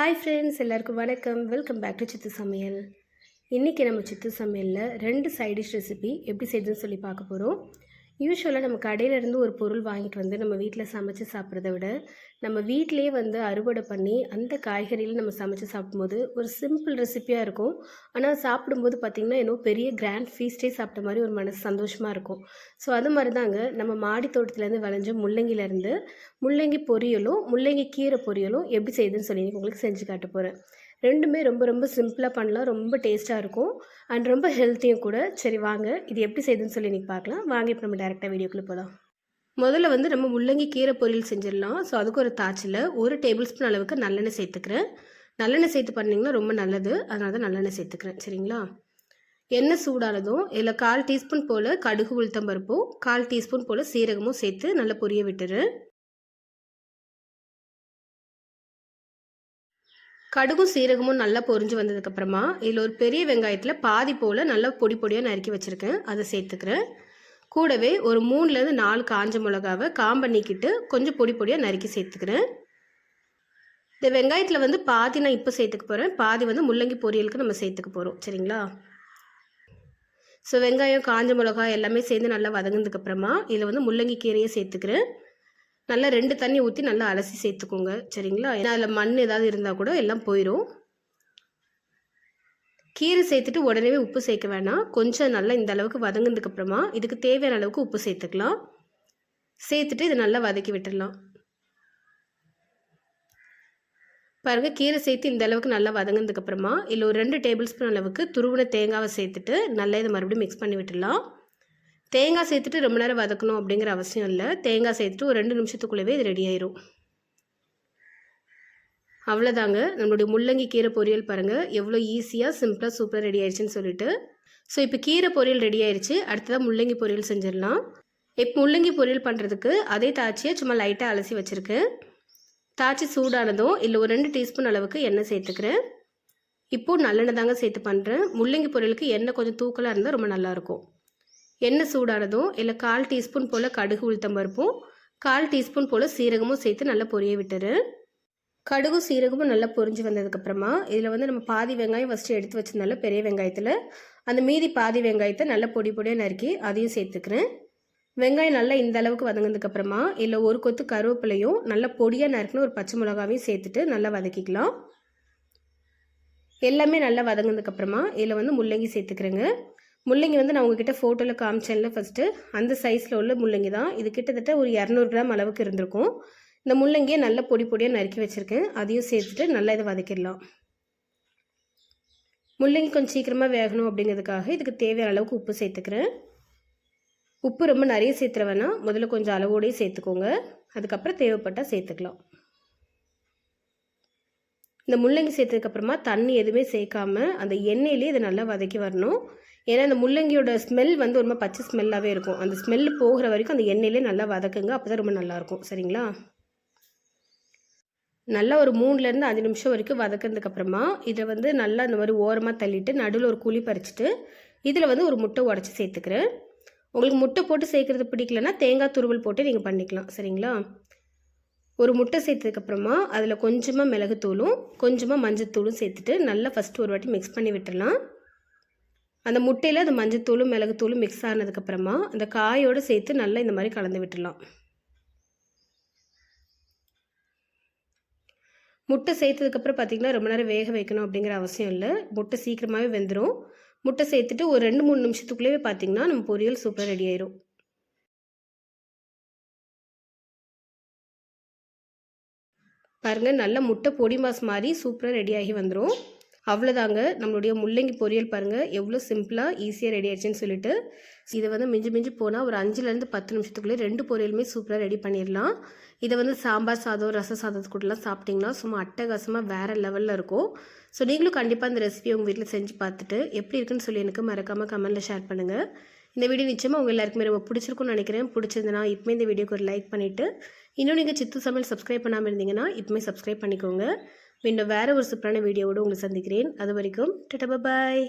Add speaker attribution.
Speaker 1: Hi friends எல்லாருக்கும் வணக்கம். Welcome back to சித்து சமையல். இன்றைக்கி நம்ம சித்து சமையலில் ரெண்டு சைட் டிஷ் ரெசிபி எப்படி செய்யுதுன்னு சொல்லி பார்க்க போகிறோம் யூஸ்வலாக நம்ம கடையிலேருந்து ஒரு பொருள் வாங்கிட்டு வந்து நம்ம வீட்டில் சமைச்சு சாப்பிட்றத விட நம்ம வீட்டிலே வந்து அறுவடை பண்ணி அந்த காய்கறியில் நம்ம சமைச்சு சாப்பிடும்போது ஒரு சிம்பிள் ரெசிப்பியாக இருக்கும். ஆனால் சாப்பிடும்போது பார்த்திங்கன்னா என்னோ பெரிய கிராண்ட் ஃபீஸ்டே சாப்பிட்ட மாதிரி ஒரு மனசு சந்தோஷமாக இருக்கும். ஸோ அது மாதிரி தாங்க நம்ம மாடி தோட்டத்துலேருந்து விளைஞ்ச முள்ளங்கிலேருந்து முள்ளங்கி பொரியலும் முள்ளங்கி கீரை பொரியலும் எப்படி செய்யுதுன்னு சொல்லி உங்களுக்கு செஞ்சு காட்ட போகிறேன் ரெண்டுமே ரொம்ப ரொம்ப சிம்பிளாக பண்ணலாம். ரொம்ப டேஸ்ட்டாக இருக்கும். அண்ட் ரொம்ப ஹெல்த்தியும் கூட. சரி வாங்க. இது எப்படி செய்யுதுன்னு சொல்லி இன்றைக்கி பார்க்கலாம். வாங்க இப்போ நம்ம டேரெக்டாக வீடியோக்குள்ளே போகலாம் முதல்ல வந்து நம்ம முள்ளங்கி கீரை பொரியல் செஞ்சிடலாம். ஸோ அதுக்கு ஒரு தாச்சில் ஒரு டேபிள் ஸ்பூன் அளவுக்கு நல்லெண்ணெய் சேர்த்துக்கிறேன். நல்லெண்ணெய் சேர்த்து பண்ணிங்கன்னா ரொம்ப நல்லது. அதனால தான் நல்லெண்ணெய் சேர்த்துக்கிறேன். சரிங்களா? எண்ணெய் சூடானதும் இதில் கால் டீஸ்பூன் போல் கடுகு உளுத்தம் பருப்பும் கால் டீஸ்பூன் போல் சீரகமும் சேர்த்து நல்லா பொரிய விட்டுரு. கடுகும் சீரகமும் நல்லா பொரிஞ்சு வந்ததுக்கப்புறமா இதில் ஒரு பெரிய வெங்காயத்தில் பாதி போல் நல்லா பொடி பொடியாக நறுக்கி வச்சுருக்கேன். அதை சேர்த்துக்கிறேன். கூடவே ஒரு மூணுலேருந்து நாலு காஞ்ச மிளகாவை காம் பண்ணிக்கிட்டு கொஞ்சம் பொடி பொடியாக நறுக்கி சேர்த்துக்கிறேன். இந்த வெங்காயத்தில் வந்து பாதி நான் இப்போ சேர்த்துக்க போகிறேன் பாதி வந்து முள்ளங்கி பொரியலுக்கு நம்ம சேர்த்துக்க போகிறோம் சரிங்களா? ஸோ வெங்காயம் காஞ்ச மிளகா எல்லாமே சேர்ந்து நல்லா வதங்கினதுக்கப்புறமா இதில் வந்து முள்ளங்கி கீரையை சேர்த்துக்கிறேன். நல்லா ரெண்டு தண்ணி ஊற்றி நல்லா அலசி சேர்த்துக்கோங்க. சரிங்களா? ஏன்னா அதில் மண் ஏதாவது இருந்தால் கூட எல்லாம் போயிடும் கீரை சேர்த்துட்டு உடனே உப்பு சேர்க்க வேணாம். கொஞ்சம் நல்லா இந்த அளவுக்கு வதங்கினதுக்கப்புறமா இதுக்கு தேவையான அளவுக்கு உப்பு சேர்த்துக்கலாம். சேர்த்துட்டு இதை நல்லா வதக்கி விட்டுடலாம் பாருங்கள் கீரை சேர்த்து இந்த அளவுக்கு நல்லா வதங்கினதுக்கப்புறமா இல்லை ஒரு ரெண்டு டேபிள் ஸ்பூன் அளவுக்கு துருவின தேங்காவை சேர்த்துட்டு நல்லா இதை மறுபடியும் மிக்ஸ் பண்ணி விட்டுடலாம். தேங்காய் சேர்த்துட்டு ரொம்ப நேரம் வதக்கணும் அப்படிங்கிற அவசியம் இல்லை. தேங்காய் சேர்த்துட்டு ஒரு ரெண்டு நிமிஷத்துக்குள்ளவே இது ரெடி ஆயிரும். அவ்வளோதாங்க. நம்மளுடைய முள்ளங்கி கீரை பொரியல் பாருங்கள் எவ்வளோ ஈஸியாக சிம்பிளாக சூப்பராக ரெடி ஆயிடுச்சுன்னு சொல்லிட்டு. ஸோ இப்போ கீரை பொரியல் ரெடி ஆயிடுச்சு. அடுத்ததாக முள்ளங்கி பொரியல் செஞ்சிடலாம். இப்போ முள்ளங்கி பொரியல் பண்ணுறதுக்கு அதே தாச்சியை சும்மா லைட்டாக அலசி வச்சுருக்கேன். தாச்சி சூடானதும் இல்லை ஒரு ரெண்டு டீஸ்பூன் அளவுக்கு எண்ணெய் சேர்த்துக்கிறேன். இப்போது நல்லெண்ணெய் தாங்க சேர்த்து பண்ணுறேன் முள்ளங்கி பொரியலுக்கு எண்ணெய் கொஞ்சம் தூக்கலாக இருந்தால் ரொம்ப நல்லாயிருக்கும் எண்ணெய் சூடானதும் இல்லை கால் டீஸ்பூன் போல் கடுகு உளுத்தம் பருப்பும் கால் டீஸ்பூன் போல் சீரகமும் சேர்த்து நல்லா பொரிய விட்டுரு. கடுகும் சீரகமும் நல்லா பொரிஞ்சு வந்ததுக்கப்புறமா இதில் வந்து நம்ம பாதி வெங்காயம் ஃபஸ்ட்டு எடுத்து வச்சிருந்தால பெரிய வெங்காயத்தில் அந்த மீதி பாதி வெங்காயத்தை நல்லா பொடி பொடியாக நறுக்கி அதையும் சேர்த்துக்கிறேன். வெங்காயம் நல்லா இந்த அளவுக்கு வதங்கினதுக்கப்புறமா இல்லை ஒரு கொத்து கருவேப்பிலையும் நல்லா பொடியாக நறுக்கின ஒரு பச்சை மிளகாவையும் சேர்த்துட்டு நல்லா வதக்கிக்கலாம். எல்லாமே நல்லா வதங்கினதுக்கப்புறமா இதில் வந்து முள்ளங்கி சேர்த்துக்கிறேங்க. முள்ளங்கி வந்து நான் உங்ககிட்ட ஃபோட்டோவில் காமிச்சேன்ல ஃபஸ்ட்டு அந்த சைஸில் உள்ள முள்ளங்கி தான். இது கிட்டத்தட்ட ஒரு இரநூறு கிராம் அளவுக்கு இருந்திருக்கும். இந்த முள்ளங்கியை நல்லா பொடி பொடியாக நறுக்கி வச்சுருக்கேன். அதையும் சேர்த்துட்டு நல்லா இதை வதக்கிடலாம். முள்ளங்கி கொஞ்சம் சீக்கிரமாக வேகணும் அப்படிங்கிறதுக்காக இதுக்கு தேவையான அளவுக்கு உப்பு சேர்த்துக்கிறேன். உப்பு ரொம்ப நிறைய சேர்த்துற வேணாம். முதல்ல கொஞ்சம் அளவோடையே சேர்த்துக்கோங்க. அதுக்கப்புறம் தேவைப்பட்டால் சேர்த்துக்கலாம். இந்த முள்ளங்கி சேர்த்ததுக்கப்புறமா தண்ணி எதுவுமே சேர்க்காம அந்த எண்ணெயிலே இதை நல்லா வதக்கி வரணும். ஏன்னா அந்த முள்ளங்கியோட ஸ்மெல் வந்து ரொம்ப பச்சை ஸ்மெல்லாகவே இருக்கும். அந்த ஸ்மெல் போகிற வரைக்கும் அந்த எண்ணெயிலே நல்லா வதக்குங்க. அப்போ தான் ரொம்ப நல்லாயிருக்கும் சரிங்களா? நல்லா ஒரு மூணுலேருந்து அஞ்சு நிமிஷம் வரைக்கும் வதக்கிறதுக்கப்புறமா இதை வந்து நல்லா இந்த மாதிரி ஓரமாக தள்ளிட்டு நடுவில் ஒரு குழி பறிச்சுட்டு இதில் வந்து ஒரு முட்டை உடச்சி சேர்த்துக்கிறேன். உங்களுக்கு முட்டை போட்டு சேர்க்குறது பிடிக்கலன்னா தேங்காய் துருவல் போட்டு நீங்கள் பண்ணிக்கலாம். சரிங்களா? ஒரு முட்டை சேர்த்ததுக்கப்புறமா அதில் கொஞ்சமாக மிளகுத்தூளும் கொஞ்சமாக மஞ்சத்தூளும் சேர்த்துட்டு நல்லா ஃபஸ்ட்டு ஒரு வாட்டி மிக்ஸ் பண்ணி விட்டுடலாம் அந்த முட்டையில் அந்த மஞ்சத்தூளும் மிளகுத்தூளும் மிக்ஸ் ஆனதுக்கப்புறமா அந்த காயோடு சேர்த்து நல்லா இந்த மாதிரி கலந்து விட்டுடலாம் முட்டை சேர்த்ததுக்கப்புறம் பார்த்திங்கன்னா ரொம்ப நேரம் வேக வைக்கணும் அப்படிங்கிற அவசியம் இல்லை. முட்டை சீக்கிரமாகவே வெந்துடும் முட்டை சேர்த்துட்டு ஒரு ரெண்டு மூணு நிமிஷத்துக்குள்ளேயே பார்த்திங்கன்னா நம்ம பொரியல் சூப்பராக ரெடி ஆயிரும். பாருங்கள் நல்ல முட்டை பொடி மாஸ் மாதிரி சூப்பராக ரெடி ஆகி வந்துடும் அவ்வளோதாங்க நம்மளுடைய முள்ளங்கி பொரியல் பாருங்கள் எவ்வளோ சிம்பிளாக ஈஸியாக ரெடி ஆயிடுச்சுன்னு சொல்லிட்டு. இதை வந்து மிஞ்சி மிஞ்சி போனால் ஒரு அஞ்சுலேருந்து பத்து நிமிஷத்துக்குள்ளே ரெண்டு பொரியலுமே சூப்பராக ரெடி பண்ணிடலாம். இதை வந்து சாம்பார் சாதம் ரச சாதத்துக்குள்ளலாம் சாப்பிட்டிங்கன்னா சும்மா அட்டகாசமாக வேறு லெவலில் இருக்கும். ஸோ நீங்களும் கண்டிப்பாக இந்த ரெசிபி உங்கள் வீட்டில் செஞ்சு பார்த்துட்டு எப்படி இருக்குன்னு சொல்லி எனக்கு மறக்காமல் கமெண்ட்டில் ஷேர் பண்ணுங்கள் இந்த வீடியோ நிச்சயமாக உங்கள் எல்லாருக்குமே ரொம்ப பிடிச்சிருக்கும்னு நினைக்கிறேன். பிடிச்சிருந்தனா இப்போமே இந்த வீடியோக்கு ஒரு லைக் பண்ணிவிட்டு இன்னும் நீங்கள் சித்து சமையல் சப்ஸ்கிரைப் பண்ணாமல் இருந்தீங்கன்னா இப்போமே சப்ஸ்கிரைப் பண்ணிக்கோங்க. மீண்டும் வேறு ஒரு சூப்பரான வீடியோவோடு உங்களை சந்திக்கிறேன். அது வரைக்கும் டட்டா பாய்